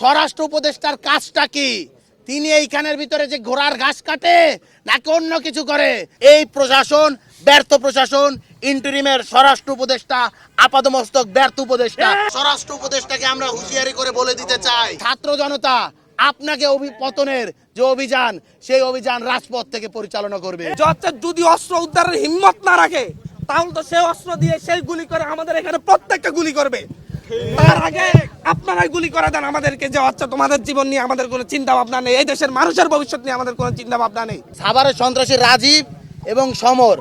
স্বরাষ্ট্র উপদেষ্টার কাজটা কি? তিনি এইখানের ভিতরে যে ঘোড়ার ঘাস কাটে নাকি অন্য কিছু করে? এই প্রশাসন ব্যর্থ প্রশাসন ইন্টারিমের স্বরাষ্ট্র উপদেষ্টা আপাদমস্তক ব্যর্থ উপদেষ্টা। স্বরাষ্ট্র উপদেষ্টাকে আমরা হুঁশিয়ারি করে বলে দিতে চাই। ছাত্র জনতা আপনাকে অভি- পতনের যে অভিযান সেই অভিযান রাজপথ থেকে পরিচালনা করবে। যদি অস্ত্র উদ্ধারের হিম্মত না রাখে তাহলে তো সেই অস্ত্র দিয়ে সেই গুলি করে আমাদের এখানে প্রত্যেকটা গুলি করবে। তার আগে আপনারাই গুলি করে দেন আমাদেরকে যে আচ্ছা তোমাদের জীবন নিয়ে আমাদের কোনো চিন্তা ভাবনা নেই। এই দেশের মানুষের ভবিষ্যৎ নিয়ে আমাদের কোনো চিন্তা ভাবনা নেই। সাভারের সন্ত্রাসী রাজীব এবং সমর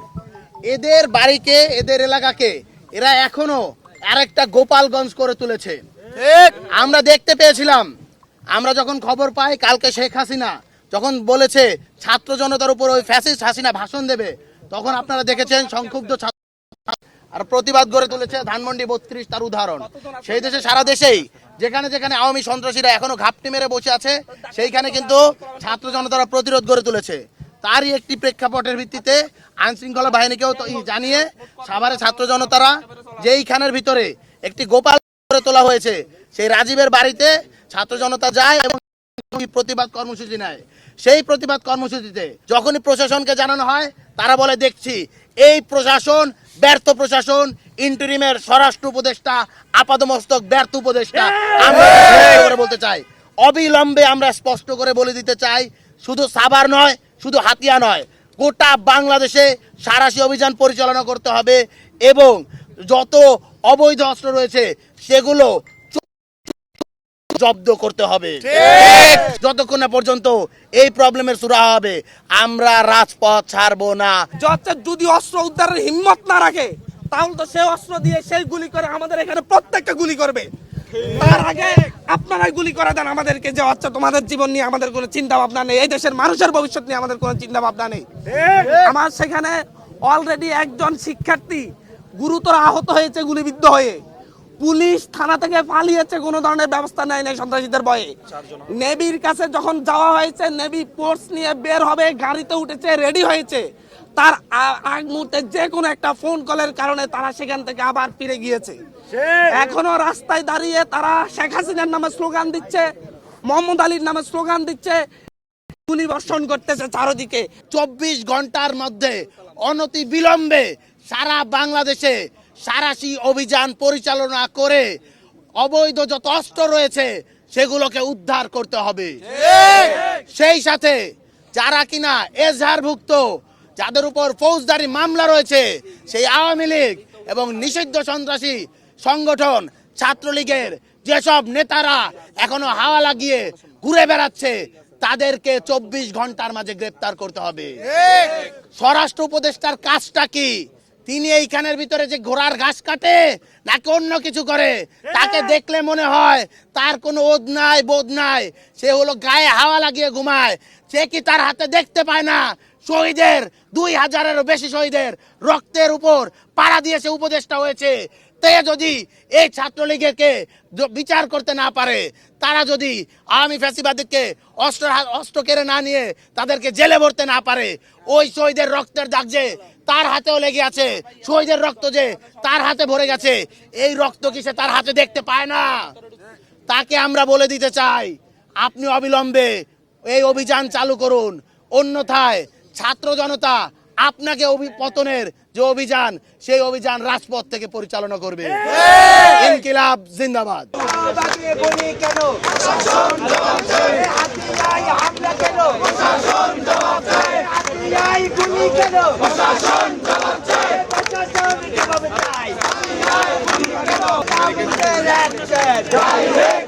এদের বাড়িকে এদের এলাকাকে এরা এখনও আরেকটা গোপালগঞ্জ করে তুলেছে। আমরা দেখতে পেয়েছিলাম। আমরা যখন খবর পাই কালকে শেখ হাসিনা যখন বলেছে ছাত্র জনতার উপর ওই ফ্যাসিস্ট হাসিনা ভাষণ দেবে তখন আপনারা দেখেছেন সংক্ষুব্ধ ছাত্র আর প্রতিবাদ গড়ে তুলেছে ধানমন্ডি বত্রিশ তার উদাহরণ। সেই দেশে, সারা দেশেই, যেখানে যেখানে আওয়ামী সন্ত্রাসীরা এখনও ঘাপটি মেরে বসে আছে, সেইখানে কিন্তু ছাত্র জনতারা প্রতিরোধ গড়ে তুলেছে। তারই একটি প্রেক্ষাপটের ভিত্তিতে আইন শৃঙ্খলা বাহিনীকেও জানিয়ে সাভারে ছাত্র জনতারা যেইখানের ভিতরে একটি গোপাল করে তোলা হয়েছে, সেই রাজীবের বাড়িতে ছাত্র জনতা যায় এবং প্রতিবাদ কর্মসূচি নেয়। সেই প্রতিবাদ কর্মসূচিতে যখনই প্রশাসনকে জানানো হয়, তারা বলে, দেখছি এই প্রশাসন ব্যর্থ প্রশাসন ইন্টারিমের স্বরাষ্ট্র উপদেষ্টা আপাদমস্তক ব্যর্থ উপদেষ্টা আমরা বলতে চাই। অবিলম্বে আমরা স্পষ্ট করে বলে দিতে চাই শুধু সাবার নয় শুধু হাতিয়া নয় গোটা বাংলাদেশে সারাশি অভিযান পরিচালনা করতে হবে এবং যত অবৈধ অস্ত্র রয়েছে সেগুলো জব্দ করতে হবে। যতক্ষণ না পর্যন্ত এই প্রবলেমের সুরা হবে আমরা রাজপথ ছাড়বো না। যদি অস্ত্র উদ্ধারের হিম্মত না রাখে তাহলে তো সেই অস্ত্র দিয়ে সেই গুলি করে আমাদের এখানে প্রত্যেকটা গুলি করবে। তার আগে আপনারাই গুলি করে দেন আমাদেরকে যে আচ্ছা তোমাদের জীবন নিয়ে আমাদের কোনো চিন্তা ভাবনা নেই এই দেশের মানুষের ভবিষ্যৎ নিয়ে আমাদের কোনো চিন্তা ভাবনা নেই আমার সেখানে অলরেডি একজন শিক্ষার্থী গুরুতর আহত হয়েছে গুলিবিদ্ধ হয়ে। পুলিশ থানা থেকে পালিয়েছে কোনো ধরনের ব্যবস্থা নেয় নাই সন্ত্রাসীদের ভয়ে। নেভির কাছে যখন যাওয়া হয়েছে নেভি ফোর্স নিয়ে বের হবে গাড়িতে উঠেছে রেডি হয়েছে। তার আগ মুহূর্তে যে কোনো একটা ফোন কলের কারণে তারা সেখান থেকে আবার ফিরে গিয়েছে। এখনও রাস্তায় দাঁড়িয়ে তারা শেখ হাসিনার নামে স্লোগান দিচ্ছে মোহাম্মদ আলীর নামে স্লোগান দিচ্ছে। গুলি বর্ষণ করতেছে চারদিকে। চব্বিশ ঘণ্টার মধ্যে অনতি বিলম্বে সারা বাংলাদেশে সারাশি অভিযান পরিচালনা করে অবৈধ যত অস্ত্র রয়েছে সেগুলোকে উদ্ধার করতে হবে। সেই সাথে যারা কিনা এজহারভুক্ত যাদের উপর ফৌজদারি মামলা রয়েছে সেই আওয়ামী লীগ এবং নিষিদ্ধ সন্ত্রাসী সংগঠন ছাত্রলীগের যেসব নেতারা এখনও হাওয়া লাগিয়ে ঘুরে বেড়াচ্ছে তাদেরকে চব্বিশ ঘণ্টার মাঝে গ্রেপ্তার করতে হবে। স্বরাষ্ট্র উপদেষ্টার কাজটা কি? তিনি এইখানের ভিতরে যে ঘোড়ার ঘাস কাটে নাকি অন্য কিছু করে তাকে দেখলে মনে হয় তার কোনো ওদ নাই বোধ নাই। সে হলো গায়ে হাওয়া লাগিয়ে ঘুমায়। সে কি তার হাতে দেখতে পায় না? শহীদের দুই হাজারেরও বেশি শহীদের রক্তের উপর পাড়া দিয়ে সে উপদেষ্টা হয়েছে। তে যদি এই ছাত্রলীগকে বিচার করতে না পারে তারা যদি আওয়ামী ফ্যাসিবাদীকে অস্ত্র অস্ত্র কেড়ে না নিয়ে তাদেরকে জেলে ভরতে না পারে ওই শহীদের রক্তের দাগ যে তার হাতেও লেগে আছে। শহীদের রক্ত যে তার হাতে ভরে গেছে এই রক্ত কি সে তার হাতে দেখতে পায় না? তাকে আমরা বলে দিতে চাই আপনি অবিলম্বে এই অভিযান চালু করুন। অন্যথায় ছাত্র জনতা আপনাকে অভি- পতনের যে অভিযান সেই অভিযান রাজপথ থেকে পরিচালনা করবে। ইনকিলাব জিন্দাবাদ। কেন? হাতিয়ায় হামলা কেন? হাতিয়ায় গুলি কেন প্রশাসন জবাব চাই নাবিদের অ্যাকশন ডাইরেক্ট অ্যাকশন